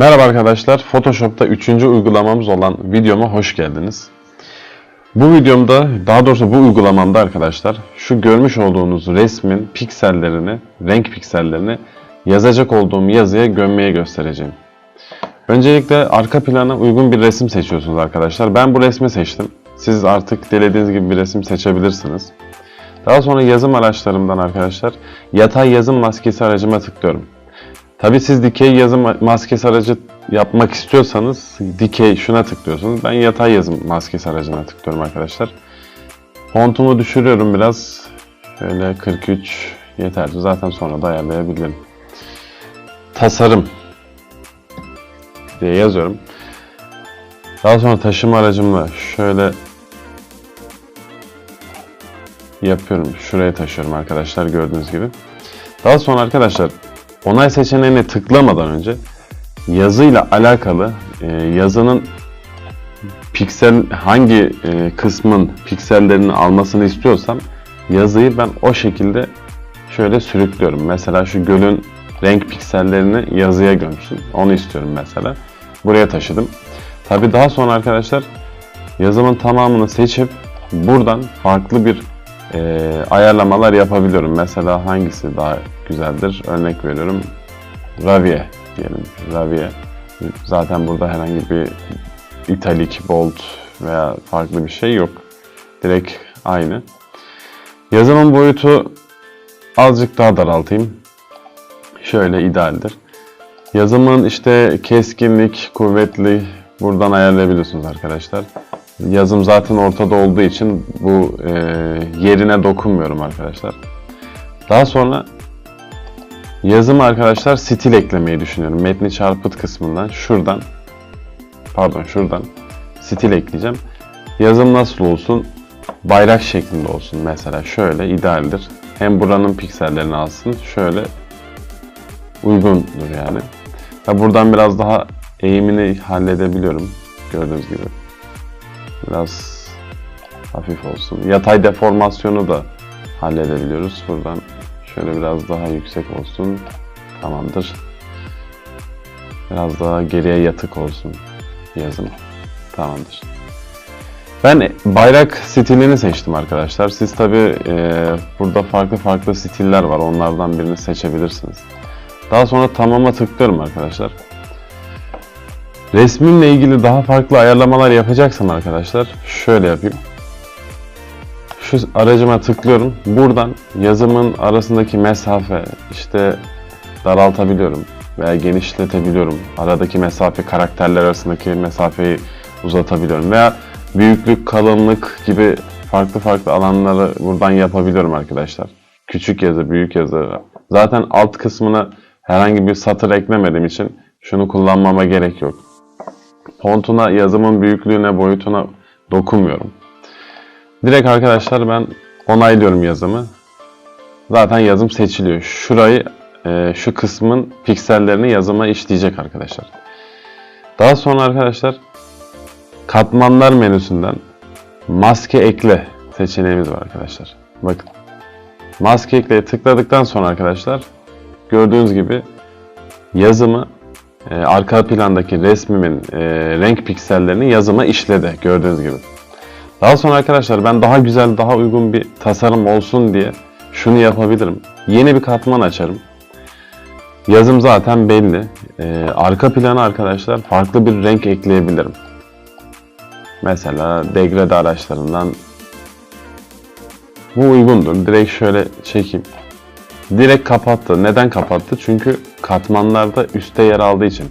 Merhaba arkadaşlar, Photoshop'ta 3. uygulamamız olan videoma hoş geldiniz. Bu videomda, daha doğrusu bu uygulamamda arkadaşlar, şu görmüş olduğunuz resmin piksellerini, renk piksellerini yazacak olduğum yazıya gömmeye göstereceğim. Öncelikle arka plana uygun bir resim seçiyorsunuz arkadaşlar. Ben bu resmi seçtim. Siz artık dilediğiniz gibi bir resim seçebilirsiniz. Daha sonra yazım araçlarımdan arkadaşlar, yatay yazım maskesi aracıma tıklıyorum. Tabi siz dikey yazım maskesi aracı yapmak istiyorsanız dikey şuna tıklıyorsunuz. Ben yatay yazım maskesi aracına tıklıyorum arkadaşlar. Fontumu düşürüyorum biraz. Şöyle 43 yeterli. Zaten sonra da ayarlayabilirim. Tasarım diye yazıyorum. Daha sonra taşıma aracımla şöyle yapıyorum. Şuraya taşıyorum arkadaşlar gördüğünüz gibi. Daha sonra arkadaşlar onay seçeneğine tıklamadan önce yazıyla alakalı e, yazının piksel hangi e, kısmın piksellerini almasını istiyorsam yazıyı ben o şekilde şöyle sürüklüyorum. Mesela şu gölün renk piksellerini yazıya gömsün. Onu istiyorum mesela. Buraya taşıdım. Tabi daha sonra arkadaşlar yazımın tamamını seçip buradan farklı bir e, ayarlamalar yapabiliyorum. Mesela hangisi daha güzeldir? Örnek veriyorum. Ravie diyelim. Ravie. Zaten burada herhangi bir italik, bold veya farklı bir şey yok. Direkt aynı. Yazımın boyutu azıcık daha daraltayım. Şöyle idealdir. Yazımın işte keskinlik, kuvvetli buradan ayarlayabiliyorsunuz arkadaşlar. Yazım zaten ortada olduğu için bu e, yerine dokunmuyorum arkadaşlar. Daha sonra yazımı arkadaşlar stil eklemeyi düşünüyorum. Metni çarpıt kısmından şuradan pardon şuradan stil ekleyeceğim. Yazım nasıl olsun? Bayrak şeklinde olsun mesela. Şöyle idealdir. Hem buranın piksellerini alsın. Şöyle uygundur yani. Ya buradan biraz daha eğimini halledebiliyorum. Gördüğünüz gibi. Biraz hafif olsun. Yatay deformasyonu da halledebiliyoruz. Buradan şöyle biraz daha yüksek olsun. Tamamdır. Biraz daha geriye yatık olsun yazım. Tamamdır. Ben bayrak stilini seçtim arkadaşlar. Siz tabi burada farklı farklı stiller var. Onlardan birini seçebilirsiniz. Daha sonra tamama tıklıyorum arkadaşlar. Resmimle ilgili daha farklı ayarlamalar yapacaksam arkadaşlar şöyle yapayım. Şu aracıma tıklıyorum. Buradan yazımın arasındaki mesafe işte daraltabiliyorum veya genişletebiliyorum. Aradaki mesafe karakterler arasındaki mesafeyi uzatabiliyorum veya büyüklük, kalınlık gibi farklı farklı alanları buradan yapabiliyorum arkadaşlar. Küçük yazı, büyük yazı. Zaten alt kısmına herhangi bir satır eklemediğim için şunu kullanmama gerek yok. Fontuna, yazımın büyüklüğüne, boyutuna dokunmuyorum. Direkt arkadaşlar ben onaylıyorum yazımı. Zaten yazım seçiliyor. Şurayı, e, şu kısmın piksellerini yazıma işleyecek arkadaşlar. Daha sonra arkadaşlar katmanlar menüsünden maske ekle seçeneğimiz var arkadaşlar. Bakın. Maske ekleye tıkladıktan sonra arkadaşlar gördüğünüz gibi yazımı e, arka plandaki resmimin e, renk piksellerini yazıma işledi gördüğünüz gibi. Daha sonra arkadaşlar ben daha güzel, daha uygun bir tasarım olsun diye şunu yapabilirim. Yeni bir katman açarım. Yazım zaten belli. E, arka plana arkadaşlar farklı bir renk ekleyebilirim. Mesela degrade araçlarından bu uygundur. Direkt şöyle çekeyim. Direkt kapattı. Neden kapattı? Çünkü katmanlarda üstte yer aldığı için.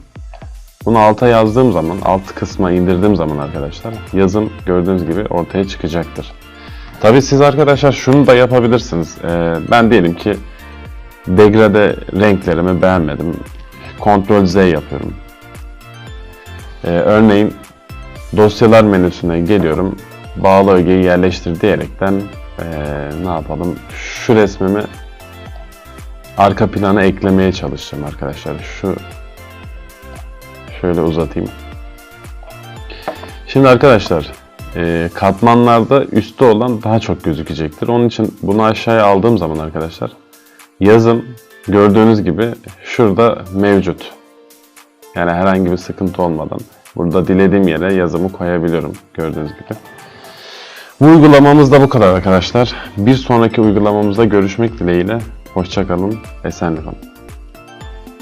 Bunu alta yazdığım zaman, alt kısma indirdiğim zaman arkadaşlar yazım gördüğünüz gibi ortaya çıkacaktır. Tabi siz arkadaşlar şunu da yapabilirsiniz. Ee, ben diyelim ki degrade renklerimi beğenmedim. Ctrl Z yapıyorum. Ee, örneğin dosyalar menüsüne geliyorum. Bağlı ögeyi yerleştir diyerekten ee, ne yapalım? Şu resmimi arka plana eklemeye çalışacağım arkadaşlar. Şu şöyle uzatayım. Şimdi arkadaşlar e, katmanlarda üstte olan daha çok gözükecektir. Onun için bunu aşağıya aldığım zaman arkadaşlar yazım gördüğünüz gibi şurada mevcut. Yani herhangi bir sıkıntı olmadan burada dilediğim yere yazımı koyabiliyorum gördüğünüz gibi. Bu uygulamamız da bu kadar arkadaşlar. Bir sonraki uygulamamızda görüşmek dileğiyle. Hoşçakalın, esenle kalın.